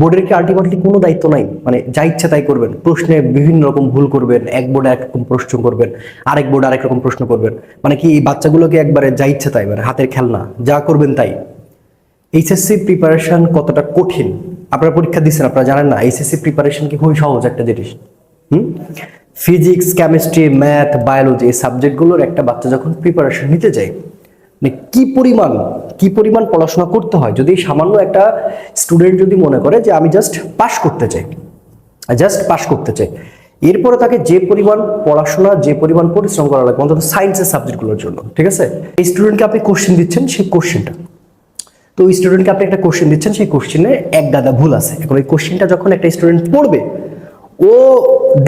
বোর্ডের কি আলটিমেটলি কোনো দায়িত্ব নাই? মানে যা ইচ্ছা তাই করবেন। প্রশ্নে বিভিন্ন রকম ভুল করবেন, এক বোর্ডে এক রকম প্রশ্ন করবেন, আরেক বোর্ডে আরেক রকম প্রশ্ন করবেন। মানে কি এই বাচ্চাগুলোকে একবারে যা ইচ্ছা তাই মানে হাতের খেলনা, যা করবেন তাই। এইচএসসি প্রিপারেশন কতটা কঠিন? আপনারা পরীক্ষা দিচ্ছেন আপনারা জানেন না, এইচএসসি প্রিপারেশন কি খুবই সহজ একটা জিনিস। হুম? ফিজিক্স কেমিস্ট্রি ম্যাথ বায়োলজি এই সাবজেক্টগুলোর একটা বাচ্চা যখন প্রিপারেশন নিতে যায় কি পরিমাণ কি পরিমাণ পড়াশোনা করতে হয়? যদি সামান্য একটা স্টুডেন্ট যদি মনে করে যে আমি জাস্ট পাশ করতে চাই জাস্ট পাশ করতে চাই, এরপরে তাকে যে পরিমাণ পড়াশোনা, যে পরিমাণ পরিশ্রম করা লাগবে, অন্তত সায়েন্সের সাবজেক্টগুলোর জন্য, ঠিক আছে? এই স্টুডেন্টকে আপনি কোশ্চেন দিচ্ছেন সেই কোশ্চেনটা তো ওই স্টুডেন্টকে আপনি একটা কোশ্চেন দিচ্ছেন, সেই কোশ্চেনে এক গাদা ভুল আছে। এখন ওই কোশ্চেনটা যখন একটা স্টুডেন্ট পড়বে, ও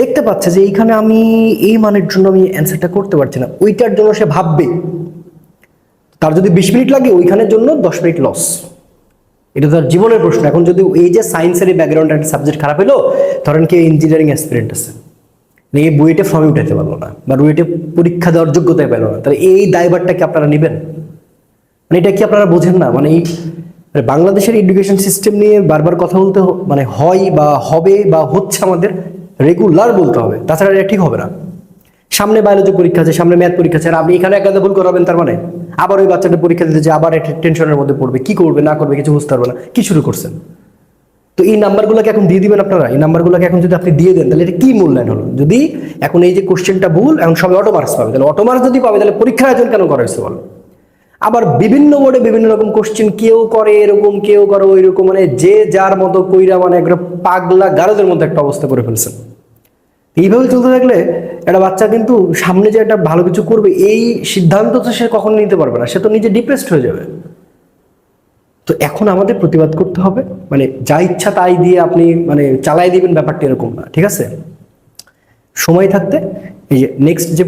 দেখতে পাচ্ছে যে এইখানে আমি এই মানের জন্য আমি অ্যান্সারটা করতে পারছি না, ওইটার জন্য সে ভাববে। তার যদি বিশ মিনিট লাগে, ওইখানের জন্য দশ মিনিট লস এটা তার জীবনের প্রশ্ন। এখন যদি এই যে সায়েন্সের এই ব্যাকগ্রাউন্ড একটা সাবজেক্ট খারাপ হলো ধরেন কি ইঞ্জিনিয়ারিং অ্যাসপিরেন্ট আছে। মানে এই বইটা ফর্মে উঠাতে পারল না, বা বইটা পরীক্ষা দেওয়ার যোগ্যতায় পেল না, তাহলে এই দায়ভারটা কি আপনারা নেবেন? মানে এটা কি আপনারা বোঝেন না? মানে এই মানে বাংলাদেশের এডুকেশন সিস্টেম নিয়ে বারবার কথা বলতে মানে হয় বা হবে বা হচ্ছে আমাদের রেগুলার বলতে হবে। তাছাড়া এটা ঠিক হবে না। সামনে বায়োলজি পরীক্ষা আছে, সামনে ম্যাথ পরীক্ষা আছে, আর আপনি এখানে একটা ভুল করাবেন, তার মানে আবার ওই বাচ্চাটা পরীক্ষা দিতে যে আবার একটা টেনশনের মধ্যে পড়বে, কি করবে, না করবে, কিছু বুঝতে পারবে না, কি শুরু করছেন? তো এই নাম্বারগুলোকে এখন দিয়ে দিবেন আপনারা, এই নাম্বারগুলোকে এখন যদি আপনি দিয়ে দেন, তাহলে এটা কি মূল্যায়ন হলো? যদি এখন এই যে কোশ্চেনটা ভুল, এখন সবাই অটো মার্কস পাবে, তাহলে অটো মার্কস যদি পাবে, তাহলে পরীক্ষার আয়োজন কেন করা হয়েছে বলো? আবার বিভিন্ন বোর্ডে বিভিন্ন রকম কোশ্চেন কেউ করে এরকম, কেউ করে ওই রকম মানে যে যার মতো কইরা মানে একটা পাগলা গারদের মধ্যে একটা অবস্থা করে ফেলছেন। এইভাবে চলতে থাকলে একটা বাচ্চা কিন্তু সামনে যে একটা ভালো কিছু করবে, এই সিদ্ধান্ত তো সে কখনো নিতে পারবে না। সে তো নিজে ডিপ্রেসড হয়ে যাবে। তো এখন আমাদের প্রতিবাদ করতে হবে। মানে যা ইচ্ছা তাই দিয়ে আপনি মানে চালাই দিবেন ব্যাপারটা এরকম না, ঠিক আছে? সময় থাকতে এই যে নেক্সট যে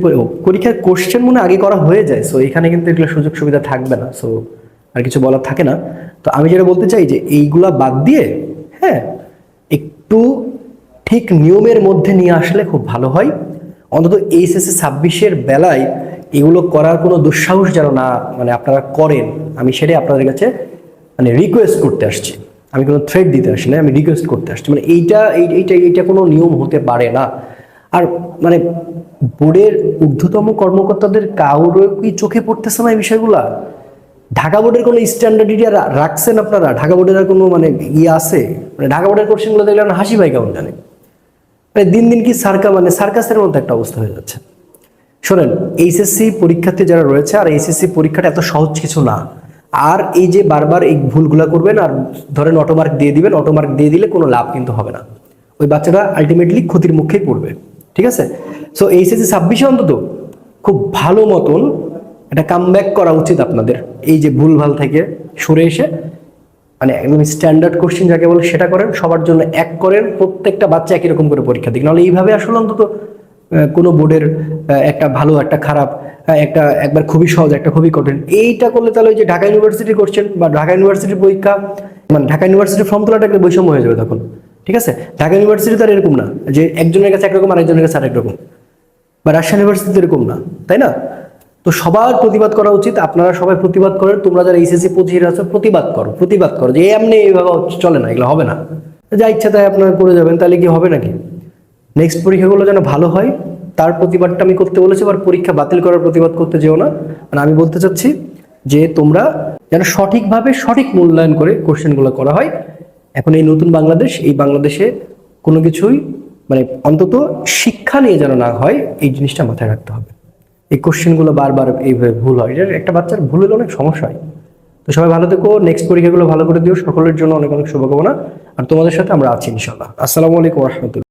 পরীক্ষার কোশ্চেন মনে আগে করা হয়ে যায়। সো এখানে কিন্তু এগুলো সুযোগ সুবিধা থাকবে না। সো আর কিছু বলার থাকে না। তো আমি যেটা বলতে চাই যে এইগুলা বাদ দিয়ে হ্যাঁ একটু ঠিক নিয়মের মধ্যে নিয়ে আসলে খুব ভালো হয়। অন্তত এইচএসসি ছাব্বিশের বেলায় এগুলো করার কোনো দুঃসাহস যেন না মানে আপনারা করেন, আমি সেটাই আপনাদের কাছে মানে রিকোয়েস্ট করতে আসছি। আমি কোনো থ্রেড দিতে আসি না, আমি রিকোয়েস্ট করতে আসছি। মানে এইটা, এই- এইটা এইটা কোনো নিয়ম হতে পারে না। আর মানে বোর্ডের ঊর্ধ্বতম কর্মকর্তাদের কারোর কি চোখে পড়তেছে না এই বিষয়গুলা? ঢাকা বোর্ডের কোনো স্ট্যান্ডার্ড এরিয়া রাখছেন আপনারা? ঢাকা বোর্ডের আর কোনো মানে ইয়ে আছে? মানে ঢাকা বোর্ডের কোশ্চেনগুলো দেখলে হাসি পাই কেমন জানে। মানে দিন দিন কি সার্কা মানে সার্কাসের মতো একটা অবস্থা হয়ে যাচ্ছে। শোনেন, এইচএসসি পরীক্ষার্থী যারা রয়েছে আর এইচএসসি পরীক্ষাটা এত সহজ কিছু না। আর এই যে বারবার এই ভুলগুলা করবেন আর ধরেন অটোমার্ক দিয়ে দিবেন অটোমার্ক দিয়ে দিলে কোনো লাভ কিন্তু হবে না। ওই বাচ্চাটা আলটিমেটলি ক্ষতির মুখেই পড়বে, ঠিক আছে? সো এইচএসসি ছাব্বিশে অন্তত খুব ভালো মতন একটা কামব্যাক করা উচিত আপনাদের। এই যে ভুলভাল থেকে সরে এসে মানে একদম স্ট্যান্ডার্ড কোশ্চেন যাকে বলে সেটা করেন, সবার জন্য এক করেন, প্রত্যেকটা বাচ্চা একই রকম করে পরীক্ষা দিক। নাহলে এইভাবে আসলে অন্তত কোনো বোর্ডের একটা ভালো, একটা খারাপ একটা একবার খুবই সহজ, একটা খুবই কঠিন। এইটা করলে তাহলে ওই যে ঢাকা ইউনিভার্সিটি করছেন বা ঢাকা ইউনিভার্সিটির পরীক্ষা মানে ঢাকা ইউনিভার্সিটির ফর্ম তোলাটা একটা বৈষম্য হয়ে যাবে তখন। ঠিক আছে? ঢাকা ইউনিভার্সিটি তো আর এরকম না, যে একজনের কাছে একরকম আরেকজনের কাছে আরেক রকম। বা রাজশাহী ইউনিভার্সিটি এরকম না, তাই না? তো সবার প্রতিবাদ করা উচিত, আপনারা সবাই প্রতিবাদ করেন, তোমরা যারা এইচএসসি পঁচিশে আছো, প্রতিবাদ করো প্রতিবাদ করো, যে এমনি এইভাবে চলে না, এগুলো হবে না। যা ইচ্ছা তাই আপনারা করে যাবেন, তাহলে কি হবে নাকি? নেক্সট পরীক্ষাগুলো যেন ভালো হয়, তার প্রতিবাদটা আমি করতে বলেছি, আবার পরীক্ষা বাতিল করার প্রতিবাদ করতে যেও না। মানে আমি বলতে চাচ্ছি যে তোমরা যেন সঠিকভাবে সঠিক মূল্যায়ন করে কোশ্চেনগুলো করা হয়। এখন এই নতুন বাংলাদেশ, এই বাংলাদেশে কোনো কিছুই মানে অন্তত শিক্ষা নিয়ে যেন না হয়, এই জিনিসটা মাথায় রাখতে হবে। এই কোশ্চেনগুলো বারবার এইভাবে ভুল হয়। এটা একটা বাচ্চার ভুল হলে অনেক সমস্যা হয়। তো সবাই ভালো থেকো নেক্সট পরীক্ষাগুলো ভালো করে দিও। সকলের জন্য অনেক অনেক শুভকামনা। আর তোমাদের সাথে আমরা আছি ইনশাল্লাহ আসসালামু আলাইকুম রহমতুল্লাহ।